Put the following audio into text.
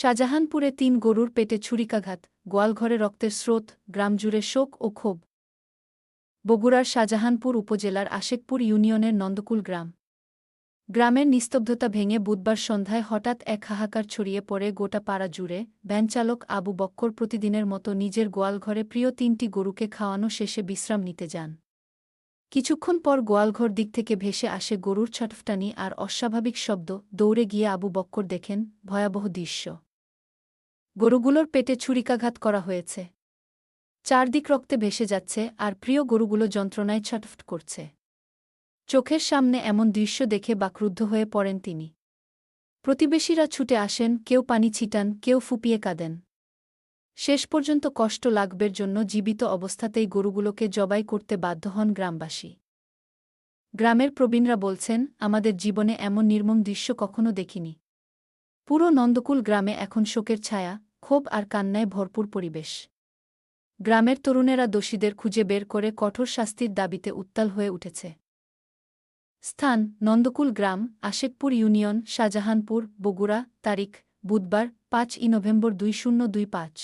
শাহজাহানপুরে তিন গরুর পেটে ছুরিকাঘাত, গোয়ালঘরে রক্তের স্রোত গ্রামজুড়ে শোক ও ক্ষোভ। বগুড়ার শাহজাহানপুর উপজেলার আশেকপুর ইউনিয়নের নন্দকুল গ্রাম। গ্রামের নিস্তব্ধতা ভেঙে বুধবার সন্ধ্যায় হঠাৎ এক হাহাকার ছড়িয়ে পড়ে গোটা পাড়া জুড়ে ভ্যানচালক আবু বক্কর প্রতিদিনের মতো নিজের গোয়ালঘরে প্রিয় তিনটি গরুকে খাওয়ানো শেষে বিশ্রাম নিতে যান। কিছুক্ষণ পর গোয়ালঘর দিক থেকে ভেসে আসে গরুর ছটফটানি আর অস্বাভাবিক শব্দ, দৌড়ে গিয়ে আবু বক্কর দেখেন ভয়াবহ দৃশ্য। গরুগুলোর পেটে ছুরিকাঘাত করা হয়েছে। চারদিক রক্তে ভেসে যাচ্ছে আর প্রিয় গরুগুলো যন্ত্রণায় ছটফট করছে। চোখের সামনে এমন দৃশ্য দেখে বাক্রুদ্ধ হয়ে পড়েন তিনি। প্রতিবেশীরা ছুটে আসেন, কেউ পানি ছিটান, কেউ ফুপিয়ে কাঁদেন। শেষ পর্যন্ত কষ্ট লাগবের জন্য জীবিত অবস্থাতেই গরুগুলোকে জবাই করতে বাধ্য হন গ্রামবাসী। গ্রামের প্রবীণরা বলছেন, আমাদের জীবনে এমন নির্মম দৃশ্য কখনো দেখিনি। পুরো নন্দকুল গ্রামে এখন শোকের ছায়া, ক্ষোভ আর কান্নায় ভরপুর পরিবেশ। গ্রামের তরুণেরা দোষীদের খুঁজে বের করে কঠোর শাস্তির দাবিতে উত্তাল হয়ে উঠেছে। স্থান, নন্দকুল গ্রাম, আশেকপুর ইউনিয়ন, শাহজাহানপুর, বগুড়া, তারিখ, বুধবার পাঁচ ই নভেম্বর দুই শূন্য দুই পাঁচ।